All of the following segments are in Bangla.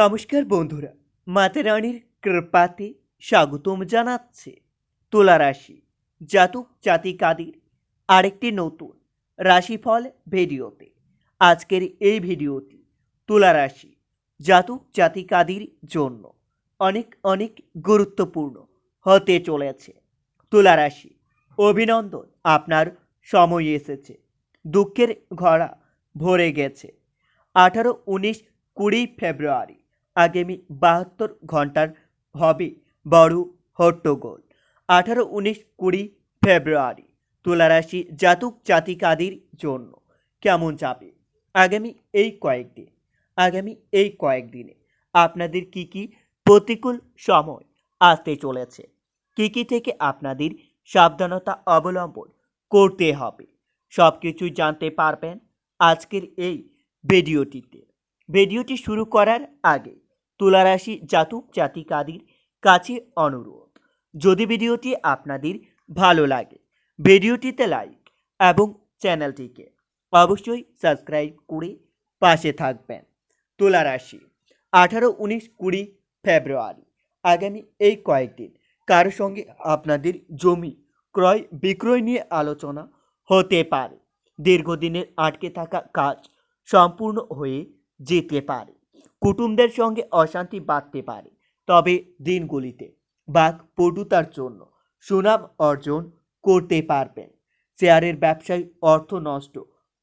নমস্কার বন্ধুরা, মাতা রানীর কৃপাতে স্বাগতম জানাচ্ছে তুলা রাশি জাতক জাতিকাদের আরেকটি নতুন রাশিফল ভিডিওতে। আজকের এই ভিডিওটি তুলা রাশি জাতক জাতিকাদের জন্য অনেক অনেক গুরুত্বপূর্ণ হতে চলেছে। তুলা রাশি, অভিনন্দন, আপনার সময় এসেছে, দুঃখের ঘরা ভরে গেছে। আঠারো, উনিশ, কুড়ি ফেব্রুয়ারি আগামী বাহাত্তর ঘণ্টার হবে বড় হট্টগোল। আঠারো, উনিশ, কুড়ি ফেব্রুয়ারি তুলারাশি জাতক জাতিকাদের জন্য কেমন যাবে? আগামী এই কয়েকদিন, আগামী এই কয়েকদিনে আপনাদের কি কি প্রতিকূল সময় আসতে চলেছে? কি কি থেকে আপনাদের সাবধানতা অবলম্বন করতে হবে? সব কিছুই জানতে পারবেন আজকের এই ভিডিওটিতে। ভিডিওটি শুরু করার আগে তুলারাশি জাতক জাতিকাদের কাছে অনুরোধ। যদি ভিডিওটি আপনাদের ভালো লাগে, ভিডিওটিতে লাইক এবং চ্যানেলটিকে অবশ্যই সাবস্ক্রাইব করে পাশে থাকবেন। তুলারাশি, আঠারো, উনিশ, কুড়ি ফেব্রুয়ারি আগামী এই কয়েকদিন কারোর সঙ্গে আপনাদের জমি ক্রয় বিক্রয় নিয়ে আলোচনা হতে পারে। দীর্ঘদিনের আটকে থাকা কাজ সম্পূর্ণ হয়ে যেতে পারে। কুটুমদের সঙ্গে অশান্তি বাড়তে পারে। তবে দিনগুলিতে বাঘ পটুতার জন্য সুনাম অর্জন করতে পারবেন। শেয়ারের ব্যবসায় অর্থ নষ্ট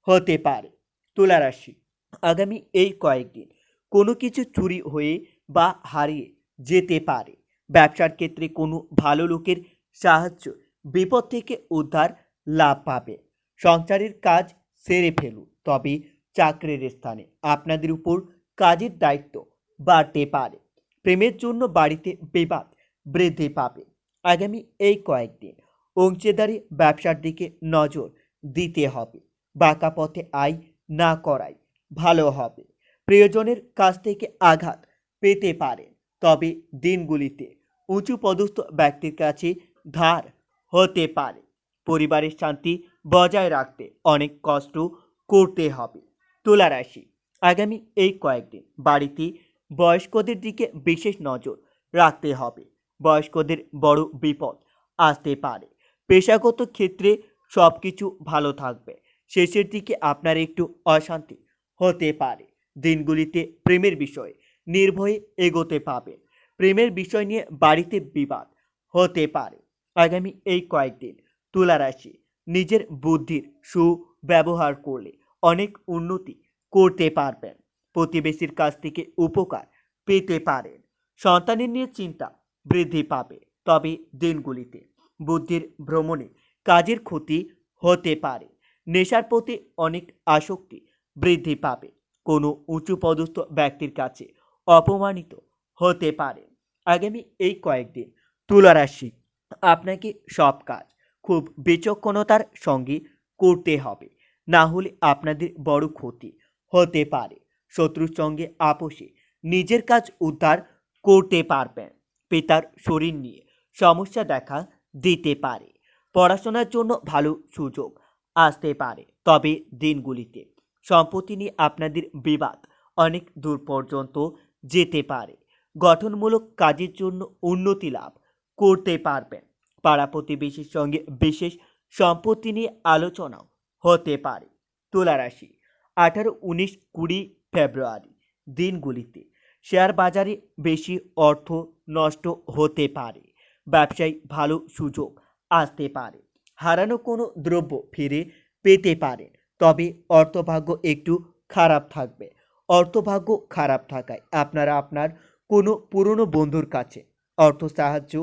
হতে পারে। তুলারাশি, আগামী এই কয়েকদিন কোনো কিছু চুরি হয়ে বা হারিয়ে যেতে পারে। ব্যবসার ক্ষেত্রে কোনো ভালো লোকের সাহায্য বিপদ থেকে উদ্ধার লাভ পাবে। সংসারের কাজ সেরে ফেলুন, তবে চাকরির স্থানে আপনাদের উপর কাজের দায়িত্ব বাড়তে পারে। প্রেমের জন্য বাড়িতে বিবাদ বৃদ্ধি পাবে। আগামী এই কয়েকদিন অংশীদারি ব্যবসার দিকে নজর দিতে হবে। বাঁকা পথে আয় না করাই ভালো হবে। প্রিয়জনের কাছ থেকে আঘাত পেতে পারেন তবে দিনগুলিতে উঁচু পদস্থ ব্যক্তির কাছে ধার হতে পারে। পরিবারের শান্তি বজায় রাখতে অনেক কষ্ট করতে হবে। তুলা রাশি আগামী এই কয়েকদিন বাড়িতে বয়স্কদের দিকে বিশেষ নজর রাখতে হবে। বয়স্কদের বড় বিপদ আসতে পারে। পেশাগত ক্ষেত্রে সব কিছু ভালো থাকবে। শেষের দিকে আপনার একটু অশান্তি হতে পারে। দিনগুলিতে প্রেমের বিষয়ে নির্ভয়ে এগোতে পাবেন। প্রেমের বিষয় নিয়ে বাড়িতে বিবাদ হতে পারে। আগামী এই কয়েকদিন তুলা রাশি নিজের বুদ্ধির সুব্যবহার করলে অনেক উন্নতি করতে পারবেন। প্রতিবেশীর কাছ থেকে উপকার পেতে পারেন। সন্তানের নিয়ে চিন্তা বৃদ্ধি পাবে। তবে দিনগুলিতে বুদ্ধির ভ্রমণে কাজের ক্ষতি হতে পারে। নেশার প্রতি অনেক আসক্তি বৃদ্ধি পাবে। কোনো উঁচু পদস্থ ব্যক্তির কাছে অপমানিত হতে পারে। আগামী এই কয়েকদিন তুলারাশি আপনাকে সব কাজ খুব বিচক্ষণতার সঙ্গে করতে হবে। না হলে আপনাদের বড় ক্ষতি হতে পারে। শত্রুর সঙ্গে আপোষে নিজের কাজ উদ্ধার করতে পারবেন। পিতার শরীর নিয়ে সমস্যা দেখা দিতে পারে। পড়াশোনার জন্য ভালো সুযোগ আসতে পারে। তবে দিনগুলিতে সম্পত্তি নিয়ে আপনাদের বিবাদ অনেক দূর পর্যন্ত যেতে পারে। গঠনমূলক কাজের জন্য উন্নতি লাভ করতে পারবেন। পাড়া প্রতিবেশীর সঙ্গে বিশেষ সম্পত্তি নিয়ে আলোচনাও হতে পারে। তুলা রাশি আঠারো, উনিশ, কুড়ি ফেব্রুয়ারি দিনগুলিতে শেয়ার বাজারে বেশি অর্থ নষ্ট হতে পারে। ব্যবসায় ভালো সুযোগ আসতে পারে। হারানো কোনো দ্রব্য ফিরে পেতে পারে। তবে অর্থভাগ্য একটু খারাপ থাকবে। অর্থভাগ্য খারাপ থাকায় আপনারা আপনার কোনো পুরনো বন্ধুর কাছে অর্থ সাহায্য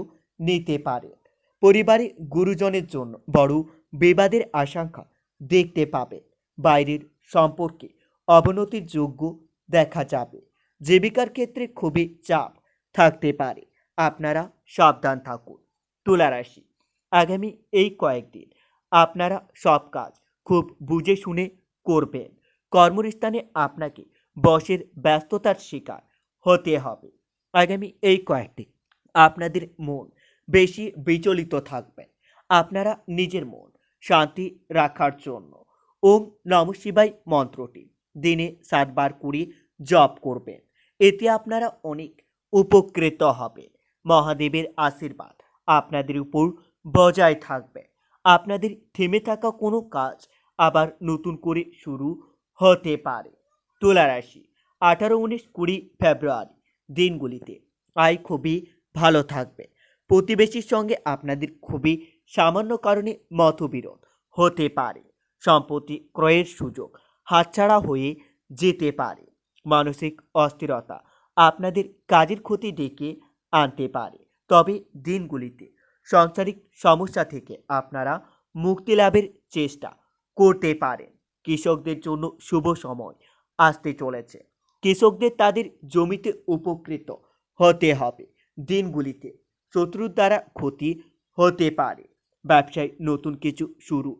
নিতে পারেন। পরিবারে গুরুজনের জন্য বড় বিবাদের আশঙ্কা দেখতে পাবে বাইরের সম্পর্কে অবনতির যোগ্য দেখা যাবে। জীবিকার ক্ষেত্রে খুবই চাপ থাকতে পারে। আপনারা সাবধান থাকুন। তুলা রাশি আগামী এই কয়েকদিন আপনারা সব কাজ খুব বুঝে শুনে করবেন। কর্মস্থানে আপনাকে বসের ব্যস্ততার শিকার হতে হবে। আগামী এই কয়েকদিন আপনাদের মন বেশি বিচলিত থাকবে। আপনারা নিজের মন শান্তি রাখার জন্য ওম নম শিবাই মন্ত্রটি। দিনে সাতবার করে জপ করবেন। এতে আপনারা অনেক উপকৃত হবে। মহাদেবের আশীর্বাদ আপনাদের উপর বজায় থাকবে। আপনাদের থেমে থাকা কোনো কাজ আবার নতুন করে শুরু হতে পারে। তুলা রাশি আঠারো, উনিশ, কুড়ি ফেব্রুয়ারি দিনগুলিতে আয় খুবই ভালো থাকবে। প্রতিবেশীর সঙ্গে আপনাদের খুবই সামান্য কারণে মতবিরোধ হতে পারে। সম্পত্তি ক্রয়ের সুযোগ হাতছাড়া হয়ে যেতে পারে। মানসিক অস্থিরতা আপনাদের কাজের ক্ষতি ডেকে আনতে পারে। তবে দিনগুলিতে সাংসারিক সমস্যা থেকে আপনারা মুক্তি লাভের চেষ্টা করতে পারেন। কৃষকদের জন্য শুভ সময় আসতে চলেছে। কৃষকদের তাদের জমিতে উপকৃত হতে হবে। দিনগুলিতে শত্রুর দ্বারা ক্ষতি হতে পারে। ব্যবসায় নতুন কিছু শুরু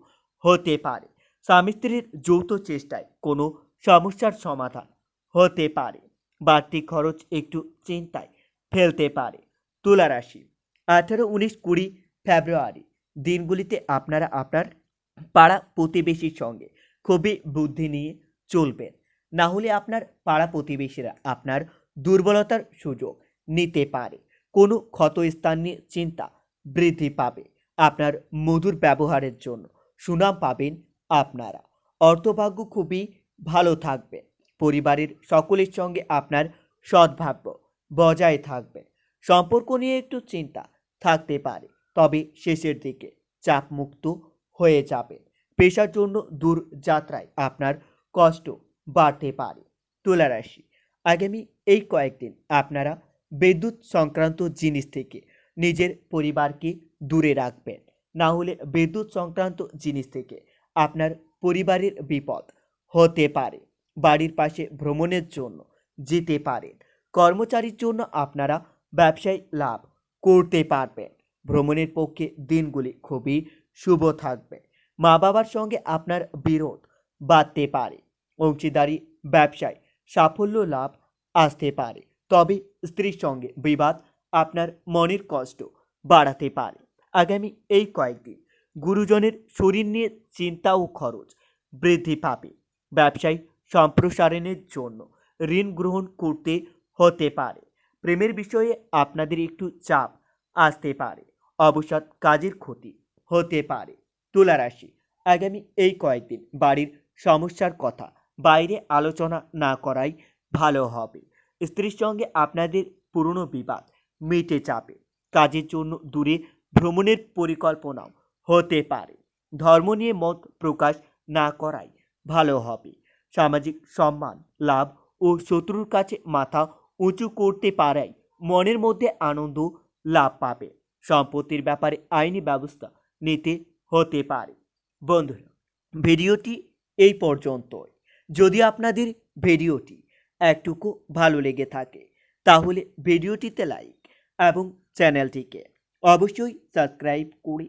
হতে পারে। স্বামী স্ত্রীর যৌথ চেষ্টায় কোনো সমস্যার সমাধান হতে পারে। বাড়তি খরচ একটু চিন্তায় ফেলতে পারে। তুলা রাশি, আঠারো, উনিশ, কুড়ি ফেব্রুয়ারি দিনগুলিতে আপনারা আপনার পাড়া প্রতিবেশীর সঙ্গে খুবই বুদ্ধি নিয়ে চলবেন। না হলে আপনার পাড়া প্রতিবেশীরা আপনার দুর্বলতার সুযোগ নিতে পারে। কোনো ক্ষতস্থান নিয়ে চিন্তা বৃদ্ধি পাবে। আপনার মধুর ব্যবহারের জন্য সুনাম পাবেন আপনারা। অর্থভাগ্য খুবই ভালো থাকবে। পরিবারের সকলের সঙ্গে আপনার সদ্ভাব্য বজায় থাকবে। সম্পর্ক নিয়ে একটু চিন্তা থাকতে পারে, তবে শেষের দিকে চাপমুক্ত হয়ে যাবেন পেশার জন্য দূর যাত্রায় আপনার কষ্ট বাড়তে পারে। তুলা রাশি আগামী এই কয়েকদিন আপনারা বিদ্যুৎ সংক্রান্ত জিনিস থেকে নিজের পরিবারকে দূরে রাখবেন। না হলে বিদ্যুৎ সংক্রান্ত জিনিস থেকে আপনার পরিবারের বিপদ হতে পারে, বাড়ির পাশে ভ্রমণের জন্য যেতে পারেন কর্মচারীর জন্য আপনারা ব্যবসায় লাভ করতে পারবেন, ভ্রমণের পক্ষে দিনগুলি খুবই শুভ থাকবে মা বাবার সঙ্গে আপনার বিরোধ বাড়তে পারে, অংশীদারি, ব্যবসায় সাফল্য লাভ আসতে পারে, তবে স্ত্রীর সঙ্গে বিবাদ আপনার মনের কষ্ট বাড়াতে পারে। আগামী এই কয়েকদিন গুরুজনের শরীর নিয়ে চিন্তা ও খরচ বৃদ্ধি পাবে। ব্যবসায় সম্প্রসারণের জন্য ঋণ গ্রহণ করতে হতে পারে। প্রেমের বিষয়ে আপনাদের একটু চাপ আসতে পারে। অবসাদ কাজের ক্ষতি হতে পারে। তুলা রাশি আগামী এই কয়েকদিন বাড়ির সমস্যার কথা বাইরে আলোচনা না করাই ভালো হবে। স্ত্রীর সঙ্গে আপনাদের পুরনো বিবাদ মিটে যাবে। কাজের জন্য দূরে ভ্রমণের পরিকল্পনাও হতে পারে। ধর্ম নিয়ে মত প্রকাশ না করাই ভালো হবে। সামাজিক সম্মান লাভ ও শত্রুর কাছে মাথা উঁচু করতে পারাই মনের মধ্যে আনন্দ লাভ পাবে। সম্পত্তির ব্যাপারে আইনি ব্যবস্থা নিতে হতে পারে। বন্ধুরা, ভিডিওটি এই পর্যন্তই। যদি আপনাদের ভিডিওটি একটুকু ভালো লেগে থাকে, তাহলে ভিডিওটিতে লাইক এবং চ্যানেলটিকে অবশ্যই সাবস্ক্রাইব করে